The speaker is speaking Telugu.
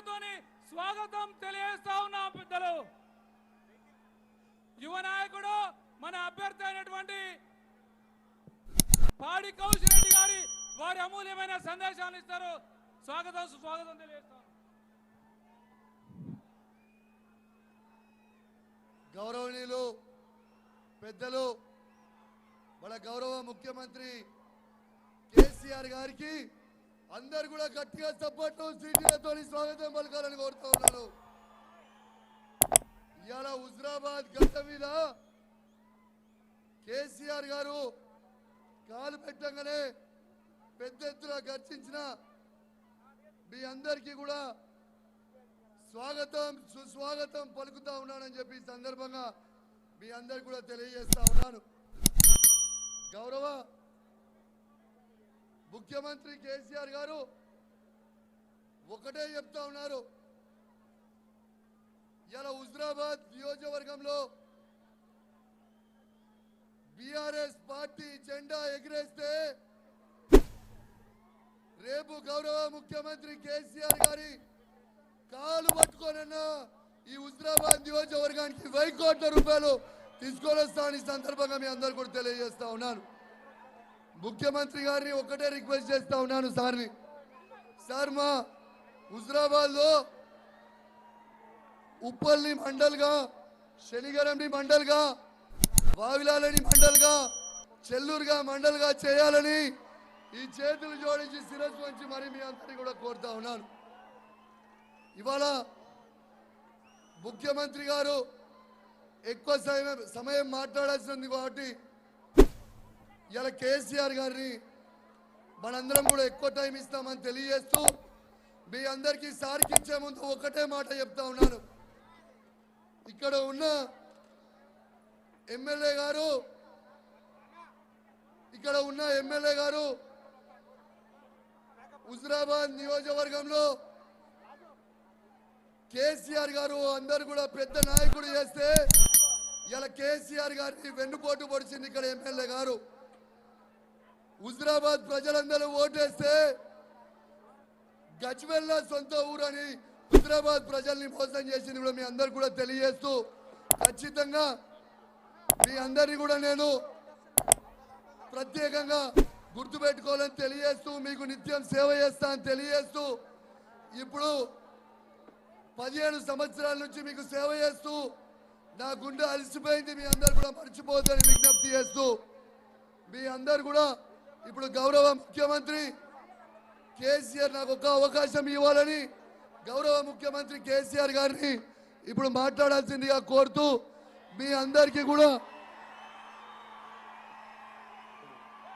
కరతార స్వాగతం తెలియజేస్తా ఉన్నాం పెద్దలు. యువ నాయకుడు మన అభ్యర్థి అయినటువంటి పాడి కౌశల్ రెడ్డి గారి వారి అమూల్యమైన సందేశాలు ఇస్తారు. స్వాగతం సుస్వాగతం తెలియజేస్తాం గౌరవనీయులు పెద్దలు మన గౌరవ ముఖ్యమంత్రి కేసీఆర్ గారికి అందరు కూడా గట్టిగా సపోర్ట్ సీట్లతో స్వాగతం పలకాలని కోరుతా ఉన్నాను. ఇవాళ హుజరాబాద్ గడ్డ మీద కేసీఆర్ గారు కాలు పెట్టంగానే పెద్ద ఎత్తున గర్జించిన మీ అందరికీ కూడా స్వాగతం సుస్వాగతం పలుకుతా ఉన్నానని చెప్పి సందర్భంగా మీ అందరికి కూడా తెలియజేస్తా ఉన్నాను. గౌరవ ముఖ్యమంత్రి కేసీఆర్ గారు ఒకటే చెప్తా ఉన్నారు. ఇలా హుజరాబాద్ నియోజకవర్గంలో బీఆర్ఎస్ పార్టీ జెండా ఎగిరేస్తే రేపు గౌరవ ముఖ్యమంత్రి కేసీఆర్ గారి కాలు పట్టుకోనన్నా ఈ హుజరాబాద్ నియోజకవర్గానికి వెయ్యి కోట్ల రూపాయలు తీసుకొని వస్తా సందర్భంగా మీ అందరు కూడా తెలియజేస్తా ఉన్నాను. ముఖ్యమంత్రి గారిని ఒకటే రిక్వెస్ట్ చేస్తా ఉన్నాను సార్ని. సార్ మా హుజరాబాద్లో ఉప్పల్ని మండల్గా శనిగరంని మండల్గా వావిలాలని మండల్గా చెల్లూరుగా మండల్గా చేయాలని ఈ చేతులు జోడించి శిరస్సు వంచి మరి మీ అందరినీ కూడా కోరుతా ఉన్నాను. ఇవాళ ముఖ్యమంత్రి గారు ఎక్కువ సమయం సమయం మాట్లాడాల్సింది కాబట్టి ఇలా కేసీఆర్ గారిని మనందరం కూడా ఎక్కువ టైం ఇస్తామని తెలియజేస్తూ మీ అందరికీ సార్కి ఇచ్చే ముందు ఒకటే మాట చెప్తా ఉన్నాను. ఇక్కడ ఉన్న ఎమ్మెల్యే గారు ఇక్కడ ఉన్న ఎమ్మెల్యే గారు హుజరాబాద్ నియోజకవర్గంలో కేసీఆర్ గారు అందరు కూడా పెద్ద నాయకుడు చేస్తే ఇలా కేసీఆర్ గారిని వెన్నుపోటు పొడిచింది ఇక్కడ ఎమ్మెల్యే గారు. హుజరాబాద్ ప్రజలందరూ ఓటేస్తే గజ్వెల్ల సొంత ఊరని హుజరాబాద్ ప్రజల్ని మోసం చేసింది కూడా మీ అందరు కూడా తెలియజేస్తూ ఖచ్చితంగా మీ అందరినీ కూడా నేను ప్రత్యేకంగా గుర్తుపెట్టుకోవాలని తెలియజేస్తూ మీకు నిత్యం సేవ చేస్తా అని తెలియజేస్తూ ఇప్పుడు పదిహేను సంవత్సరాల నుంచి మీకు సేవ చేస్తూ నా గుండె అలసిపోయింది. మీ అందరు కూడా మర్చిపోతుందని విజ్ఞప్తి చేస్తూ మీ అందరు కూడా ఇప్పుడు గౌరవ ముఖ్యమంత్రి కేసీఆర్ నాకు ఒక అవకాశం ఇవ్వాలని గౌరవ ముఖ్యమంత్రి కేసీఆర్ గారిని ఇప్పుడు మాట్లాడాల్సిందిగా కోరుతూ మీ అందరికీ కూడా